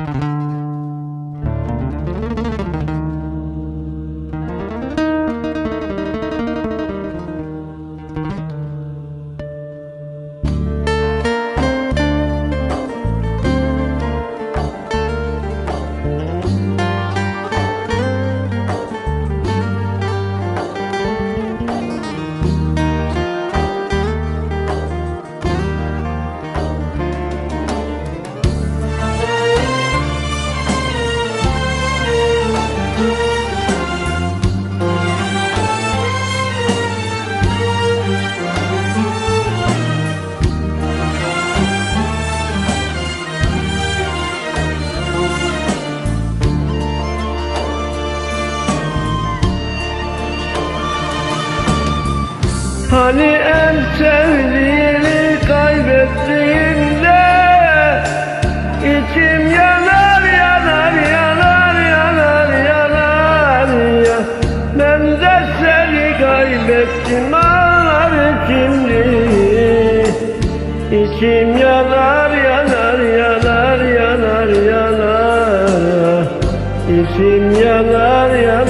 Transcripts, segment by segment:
Mm-hmm. Hani en sevdiğini kaybettiğinde içim yanar yanar yanar yanar yanar. Ya Ben de seni kaybettim ağlar şimdi. İçim yanar yanar yanar yanar yanar. İçim yanar yanar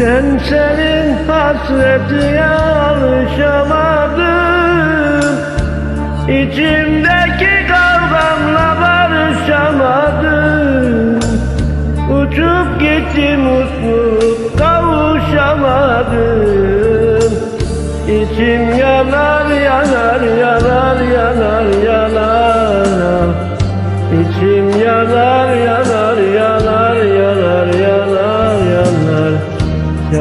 Ben senin hasretine alışamadım. İçimdeki kavgamla barışamadım. Uçup gitti mutluluk kavuşamadım. İçim yanar yanar yanar yanar yanar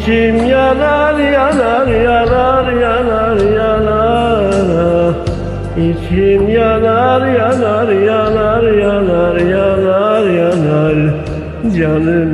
İçim yanar yanar yanar yanar yanar? İçim yanar yanar yanar yanar yanar yanar? Canım